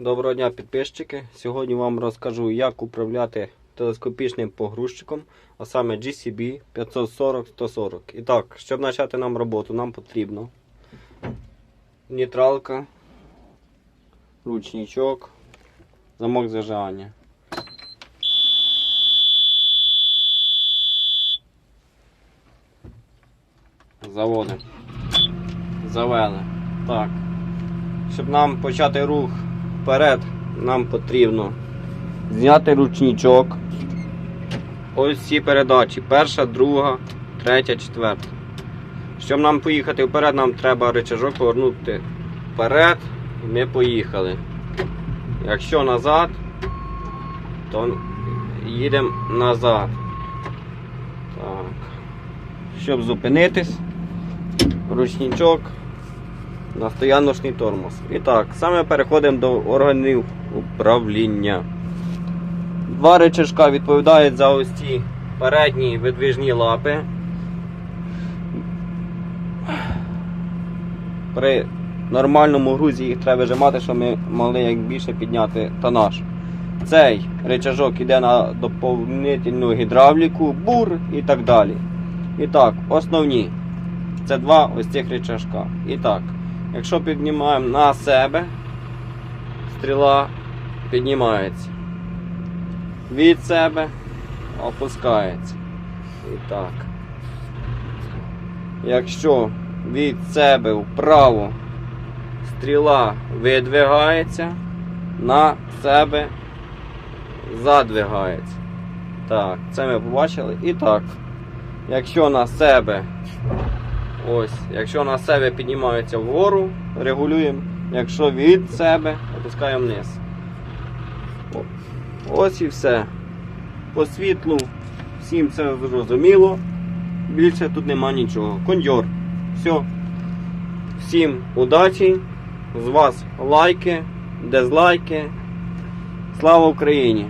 Доброго дня, підписчики. Сьогодні вам розкажу, як управляти телескопічним погрузчиком, а саме GCB 540-140. І так, щоб почати нам роботу, нам потрібно нейтралка, ручничок, замок зажигання. Заводимо. Завели. Так. Щоб нам почати рух вперед, нам потрібно зняти ручничок. Ось ці передачі. Перша, друга, третя, четверта. Щоб нам поїхати вперед, нам треба рычажок повернути вперед і ми поїхали. Якщо назад, то їдемо назад. Так. Щоб зупинитись, ручничок на стояночний тормоз. І так, саме переходимо до органів управління. Два речашка відповідають за ось ці передні видвижні лапи. При нормальному грузі їх треба вижимати, щоб ми могли як більше підняти тонаж. Цей речажок йде на доповнительну гідравліку, бур і так далі. І так, основні. Це два ось цих речашка. І так, якщо піднімаємо на себе, стріла піднімається. Від себе опускається. І так. Якщо від себе вправо стріла видвигається, на себе задвигається. Так, це ми побачили. І так, якщо на себе Ось, якщо на себе піднімається вгору, регулюємо. Якщо від себе, опускаємо вниз. Ось і все. По світлу всім це зрозуміло. Більше тут нема нічого. Кондьор. Все. Всім удачі. З вас лайки, дизлайки. Слава Україні!